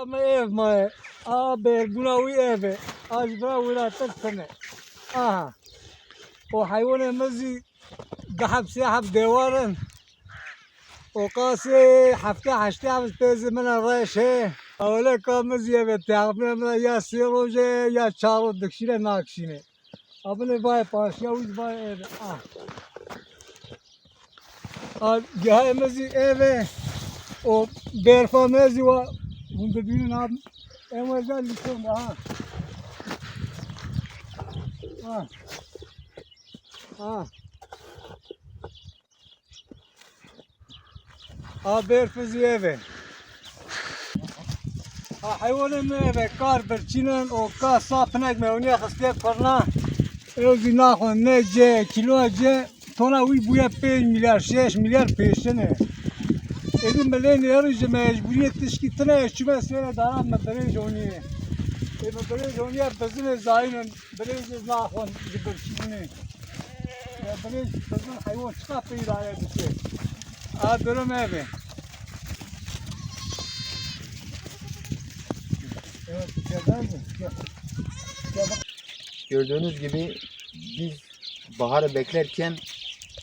Ama ev mı? Abi buna uy evi. Az buna uğrattır sene. Aha. O hayvanımızı hapse hap devarın. O kası hafta haşta hafta tezi mina reşe. Öyle kamız yeve teğmine ya siroje ya çağrı dikşine nakşine. Abone vay paş ya uy vay evi. Ah. Ah, gahemizi eve. O berfamezi var. Bunu da bilin abi. En özel likom ha. Ha. Ha. Ha berfezi eve. Ha hayvanı eve kar berçinen o ka sapnek me onya khastek parna. Evzi nakhon ne ce kilo ce tona uy buya 5 milyar 6 milyar peşine. Edim belen yarıcı mecburiyet teşkitine eşçüme sene daram me belen joniye. E me belen joniye bezine zayinen belen nakhon berçinen. Ya belen bezin hayvan çıkap idare edişe. A durum evi. Evet, güzel mi? Gördüğünüz gibi biz baharı beklerken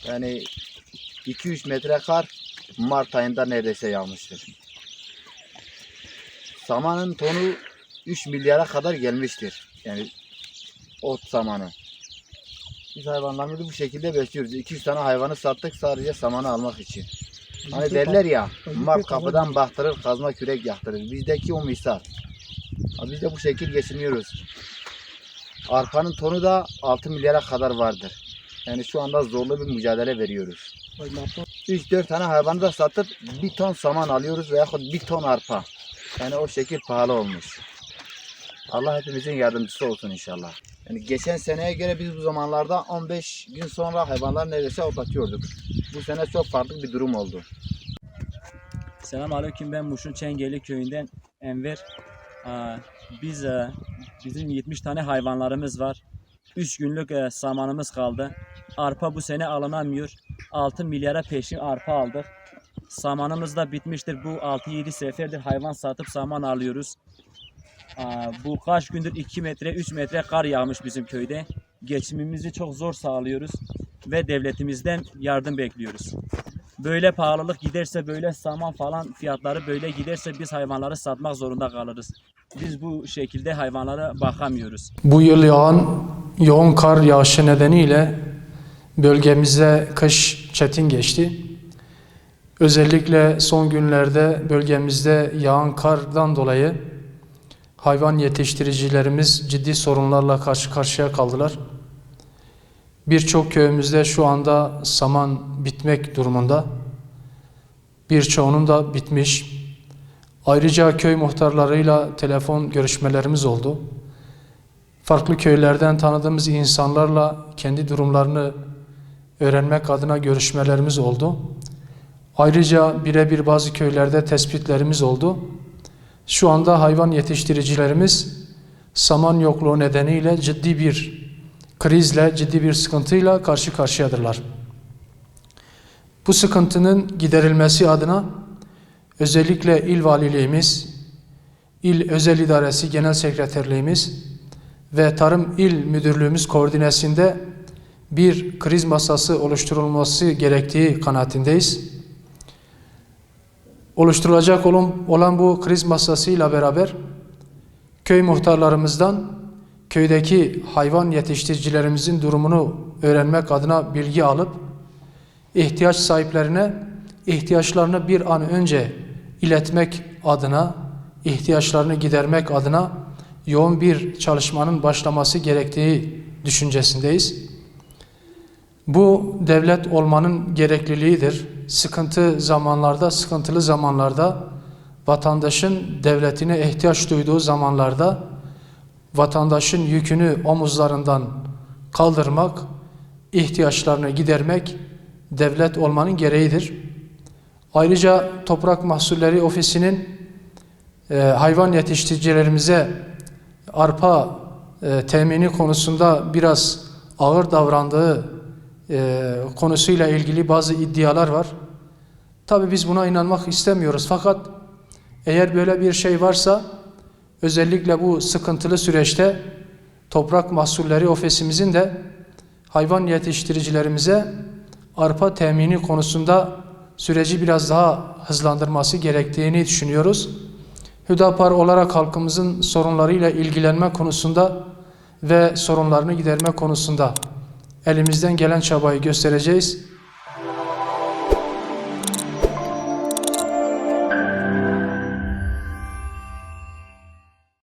yani 2-3 metre kar Mart ayında neredeyse yağmıştır. Samanın tonu 3 milyara kadar gelmiştir. Yani ot samanı. Biz hayvanlarımızı bu şekilde besliyoruz. 200 tane hayvanı sattık sadece samanı almak için. Hani derler ya Mart kapıdan baktırır kazma kürek yaktırır. Bizdeki o misal. Biz de bu şekil geçiniyoruz. Arpanın tonu da 6 milyara kadar vardır. Yani şu anda zorlu bir mücadele veriyoruz. 3-4 tane hayvanı da satıp bir ton saman alıyoruz veya bir ton arpa. Yani o şekil pahalı olmuş. Allah hepimizin yardımcısı olsun inşallah. Yani geçen seneye göre biz bu zamanlarda 15 gün sonra hayvanlar neredeyse otlatıyorduk. Bu sene çok farklı bir durum oldu. Selam aleyküm ben Muş'un Çengeli köyünden Enver. Biz bizim 70 tane hayvanlarımız var. 3 günlük e, samanımız kaldı. Arpa bu sene alınamıyor. 6 milyara peşin arpa aldık. Samanımız da bitmiştir. Bu 6-7 seferdir hayvan satıp saman alıyoruz. Aa, Bu kaç gündür 2 metre 3 metre kar yağmış bizim köyde. Geçimimizi çok zor sağlıyoruz ve devletimizden yardım bekliyoruz böyle pahalılık giderse böyle saman falan fiyatları böyle giderse biz hayvanları satmak zorunda kalırız. Biz bu şekilde hayvanlara bakamıyoruz. Bu yıl yağan yoğun kar yağışı nedeniyle bölgemizde kış çetin geçti. Özellikle son günlerde bölgemizde yağan kardan dolayı hayvan yetiştiricilerimiz ciddi sorunlarla karşı karşıya kaldılar. Birçok köyümüzde şu anda saman bitmek durumunda. Birçoğunun da bitmiş. Ayrıca köy muhtarlarıyla telefon görüşmelerimiz oldu. Farklı köylerden tanıdığımız insanlarla kendi durumlarını öğrenmek adına görüşmelerimiz oldu. Ayrıca birebir bazı köylerde tespitlerimiz oldu. Şu anda hayvan yetiştiricilerimiz saman yokluğu nedeniyle ciddi bir krizle, ciddi bir sıkıntıyla karşı karşıyadırlar. Bu sıkıntının giderilmesi adına özellikle il valiliğimiz, il özel idaresi genel sekreterliğimiz ve tarım il müdürlüğümüz koordinesinde bir kriz masası oluşturulması gerektiği kanaatindeyiz. Oluşturulacak olan, bu kriz masasıyla beraber köy muhtarlarımızdan köydeki hayvan yetiştiricilerimizin durumunu öğrenmek adına bilgi alıp ihtiyaç sahiplerine ihtiyaçlarını bir an önce iletmek adına, ihtiyaçlarını gidermek adına yoğun bir çalışmanın başlaması gerektiği düşüncesindeyiz. Bu devlet olmanın gerekliliğidir. Sıkıntı zamanlarda, sıkıntılı zamanlarda vatandaşın devletine ihtiyaç duyduğu zamanlarda vatandaşın yükünü omuzlarından kaldırmak, ihtiyaçlarını gidermek devlet olmanın gereğidir. Ayrıca Toprak Mahsulleri Ofisi'nin e, hayvan yetiştiricilerimize arpa e, temini konusunda biraz ağır davrandığı e, konusuyla ilgili bazı iddialar var. Tabi biz buna inanmak istemiyoruz fakat Eğer böyle bir şey varsa özellikle bu sıkıntılı süreçte Toprak Mahsulleri Ofisimizin de hayvan yetiştiricilerimize arpa temini konusunda süreci biraz daha hızlandırması gerektiğini düşünüyoruz. Hüdapar olarak halkımızın sorunlarıyla ilgilenme konusunda ve sorunlarını giderme konusunda elimizden gelen çabayı göstereceğiz.